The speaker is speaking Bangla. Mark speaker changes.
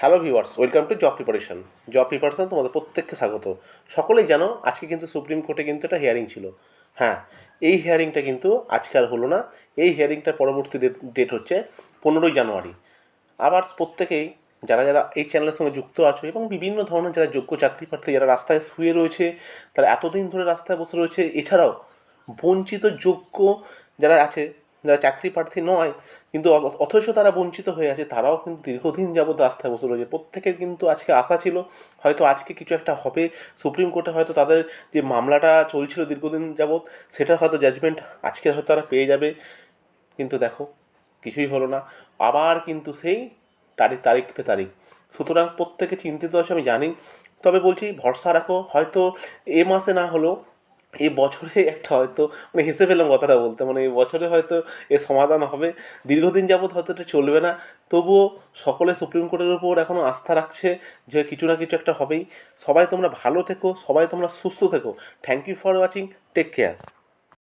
Speaker 1: Hello viewers, welcome to job preparation. Job preparation তোমাদের প্রত্যেককে স্বাগত। সকলেই জানো, আজকে কিন্তু সুপ্রিম কোর্টে কিন্তু একটা হিয়ারিং ছিল। হ্যাঁ এই হিয়ারিংটা কিন্তু আজকে আর হলো না। এই হিয়ারিংটার পরবর্তী ডেট হচ্ছে পনেরোই জানুয়ারি। আবার প্রত্যেকেই, যারা যারা এই চ্যানেলের সঙ্গে যুক্ত আছো এবং বিভিন্ন ধরনের যারা যোগ্য চাকরি প্রার্থী, যারা রাস্তায় শুয়ে রয়েছে, তারা এতদিন ধরে রাস্তায় বসে রয়েছে, এছাড়াও বঞ্চিত যোগ্য যারা আছে যারা চাকরি প্রার্থী নয়, কিন্তু অথচ তারা বঞ্চিত হয়ে আছে, তারাও কিন্তু দীর্ঘদিন যাবৎ রাস্তায় বসে রয়েছে। প্রত্যেকের কিন্তু আজকে আশা ছিল, হয়তো আজকে কিছু একটা হবে। সুপ্রিম কোর্টে হয়তো তাদের যে মামলাটা চলছিল দীর্ঘদিন যাবৎ, সেটা হয়তো জাজমেন্ট আজকে হয়তো তারা পেয়ে যাবে। কিন্তু দেখো, কিছুই হলো না। আবার কিন্তু সেই তারিখ তারিখ পে তারিখ। সুতরাং প্রত্যেকে চিন্তিত আছে, আমি জানি। তবে বলছি, ভরসা রাখো। হয়তো এ মাসে না হলেও এই বছরে একটা হয়তো মানে হেসে ফেললাম কথাটা বলতে মানে এই বছরে হয়তো এ সমাধান হবে। দীর্ঘদিন যাবৎ হয়তো এটা চলবে না। তবুও সকলে সুপ্রিম কোর্টের উপর এখনও আস্থা রাখছে যে কিছু না কিছু একটা হবেই। সবাই তোমরা ভালো থেকো, সবাই তোমরা সুস্থ থেকো। Thank you for watching take care